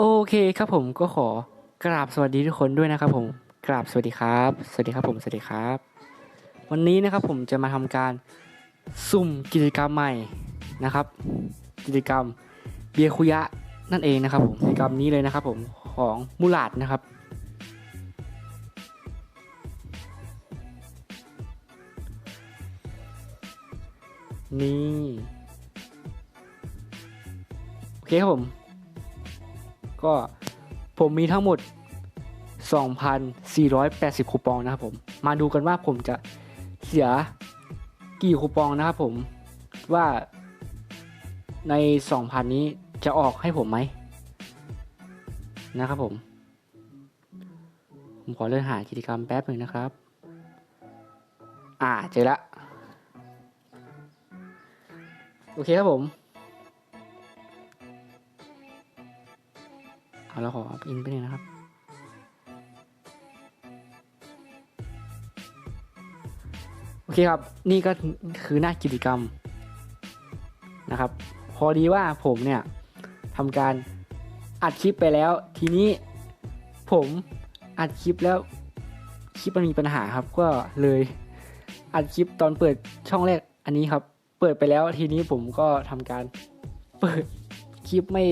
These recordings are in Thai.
โอเคครับผมก็ขอกราบสวัสดีทุกคนด้วยนะครับผมกราบสวัสดีครับ สวัสดีครับผม สวัสดีครับ วันนี้นะครับผมจะมาทำการสุ่มกิจกรรมใหม่นะครับ กิจกรรมเบียคุยะนั่นเองนะครับผมกิจกรรมนี้เลยนะครับผมของมูลาดนะครับนี่ โอเคครับผม ก็ผมมีทั้งหมด 2,480 คูปองนะครับผม มาดูกันว่าผมจะเสียกี่คูปองนะครับผมว่าใน 2,000 นี้จะออกให้ผมไหมนะครับผม ผมขอเลื่อนหากิจกรรมแป๊บหนึ่งนะครับ อ่าเจอละ โอเคครับผม เอาขออินไปหนึ่งนะครับ โอเคครับ นี่ก็คือหน้ากิจกรรมนะครับ พอดีว่าผมเนี่ยทำการอัดคลิปไปแล้ว ทีนี้ผมอัดคลิปแล้วคลิปมันมีปัญหาครับ ก็เลยอัดคลิปตอนเปิดช่องแรกอันนี้ครับ เปิดไปแล้วทีนี้ผมก็ทำการเปิดคลิปไม่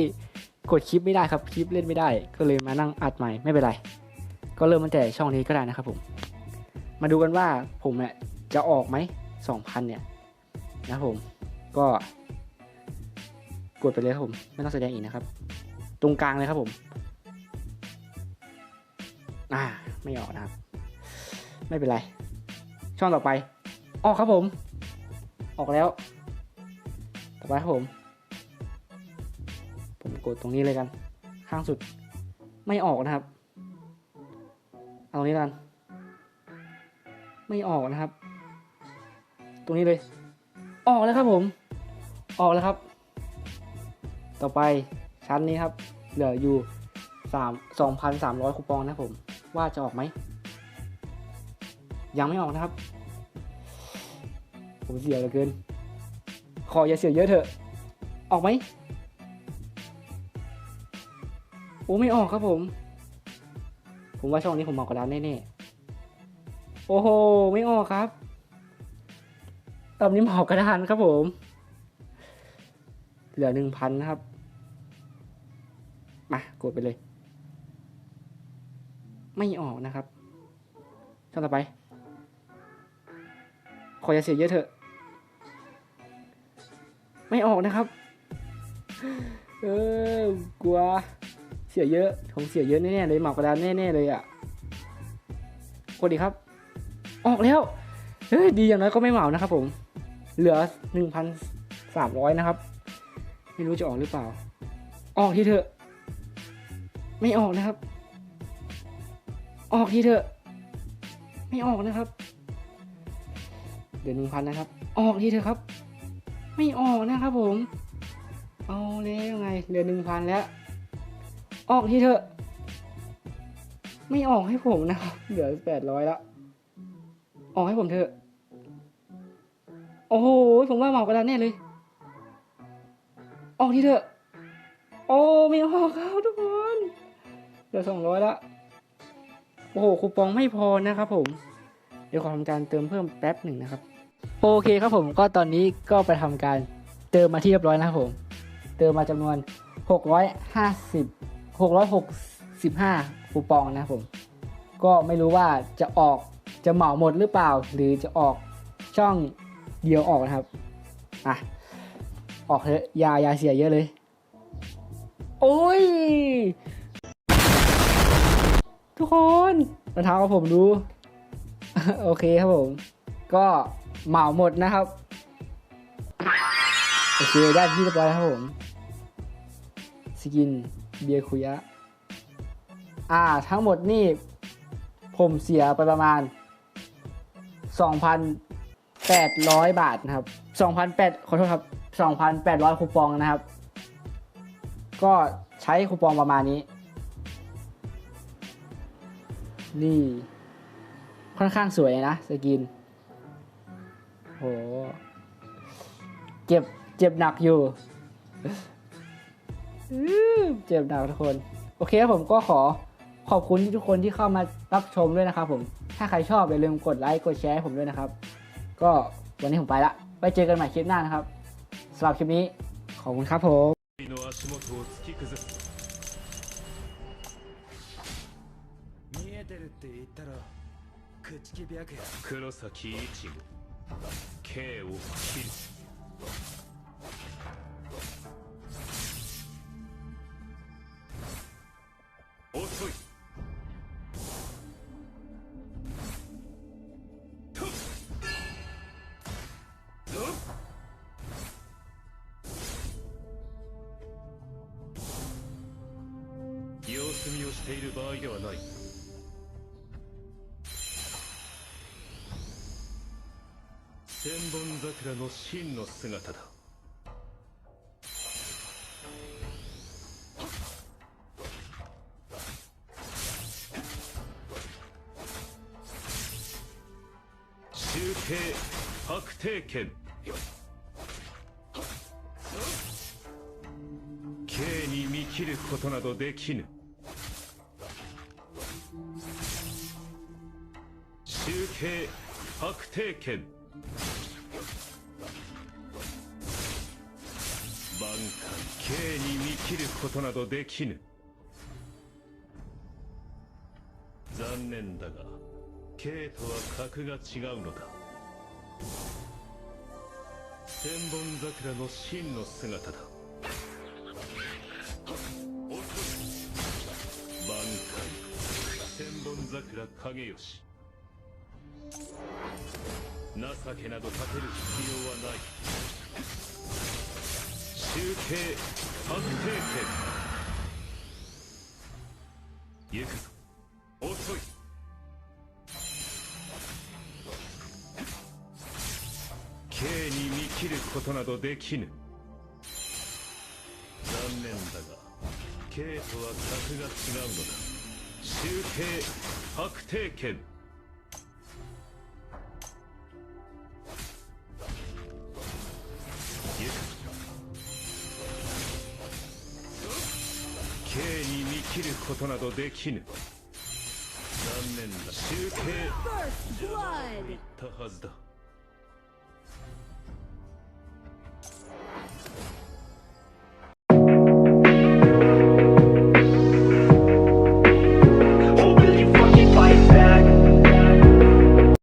กดคลิปไม่ได้ครับคลิปเล่นไม่ได้ ก็เลยมานั่งอัดใหม่ไม่เป็นไร ก็เริ่มตั้งแต่ช่องนี้ก็ได้นะครับผม มาดูกันว่าผมเนี่ยจะออกไหมสองพันเนี่ยนะครับผมก็กดไปเลยครับผม ไม่ต้องแสดงอีกนะครับ ตรงกลางเลยครับผม อ่า ไม่ออกนะครับ ไม่เป็นไร ช่องต่อไป ออกครับผม ออกแล้ว ต่อไปครับผมผม กดตรงนี้เลยกัน ข้างสุดไม่ออกนะครับ เอาตรงนี้กัน ไม่ออกนะครับ ตรงนี้เลย ออกแล้วครับผม ออกแล้วครับ ต่อไปชั้นนี้ครับ เหลืออยู่สามสองพันสามร้อยคูปองนะครับผม ว่าจะออกไหม ยังไม่ออกนะครับ ผมเสียเหลือเกิน ขออย่าเสียเยอะเถอะ ออกไหม โอ้ไม่ออกครับผม ผมว่าช่องนี้ผมเหมาะกับร้านแน่ๆ โอ้โห ไม่ออกครับ ตอนนี้เหมาะกระดานครับผม เหลือหนึ่งพันนะครับ มากดไปเลย ไม่ออกนะครับช่องต่อไป ขออย่าเสียเยอะเถอะ ไม่ออกนะครับ เออกลัว เสียเยอะผมเสียเยอะแน่ๆเลยหมากระดานแน่ๆเลยอะกดดีครับ ออกแล้วเฮ้ยดีอย่างน้อยก็ไม่เหมานะครับ ผม เหลือหนึ่งพันสามร้อยนะครับ ไม่รู้จะออกหรือเปล่า ออกทีเถอะ ไม่ออกนะครับ ออกทีเถอะ ไม่ออกนะครับเดี๋ยวหนึ่งพันนะครับ ออกทีเถอะครับ ไม่ออกนะครับผม เอาแล้วไงเหลือหนึ่งพันแล้ว ออกทีเถอะ ไม่ออกให้ผมนะครับ เหลือแปดร้อยแล้ว ออกให้ผมเถอะ โอ้โห ผมว่าเหมากระดานแน่เลย ออกทีเถอะ โอ้ไม่ออกครับทุกคน เหลือสองร้อยละ โอ้โห คูปองไม่พอนะครับผม เดี๋ยวขอทำการเติมเพิ่มแป๊บหนึ่งนะครับ โอเคครับผม ก็ตอนนี้ก็ไปทำการเติมมาที่เรียบร้อยนะครับผม เติมมาจำนวน 650 665 คูปองนะครับผม ก็ไม่รู้ว่าจะออกจะเหมาหมดหรือเปล่า หรือจะออกช่องเดียวออกนะครับ อะ ออกเถอะยายาเสียเยอะเลย โอ้ย ทุกคนรองเท้าของผมดู โอเคครับผม ก็เหมาหมดนะครับ โอเค ได้ที่เรียบร้อยครับผม สกิน เบียคุยะ อ่า ทั้งหมดนี่ผมเสียไปประมาณ 2,800 บาทนะครับ2,800ขอโทษครับ 2,800 คูปองนะครับ ก็ใช้คูปองประมาณนี้ นี่ ค่อนข้างสวยนะสกินโหเจ็บ เจ็บหนักอยู่ เจ็บหนักทุกคน โอเคครับผมก็ขอขอบคุณที่ทุกคนที่เข้ามารับชมด้วยนะครับผม ถ้าใครชอบอย่าลืมกดไลค์กดแชร์ให้ผมด้วยนะครับ ก็วันนี้ผมไปละ ไปเจอกันใหม่คลิปหน้านะครับสำหรับคลิปนี้ ขอบคุณครับผม の足元を突き崩す見えてるって言ったろ朽木白夜黒崎一護 K を切る 様子見をしている場合ではない。千本桜の真の姿だ。集計確定権 K に見切ることなどできぬ。集計確定権挽回 K に見切ることなどできぬ。残念だが K とは格が違うのだ。千本桜の真の姿だ。挽回千本桜影吉。情けなど立てる必要はない。集計確定権。行くぞ。切ることなどできぬ。残念だが K とは格が違うのだ。集計確定権行く K に見切ることなどできぬ。残念だ集計 First blood! 言ったはずだ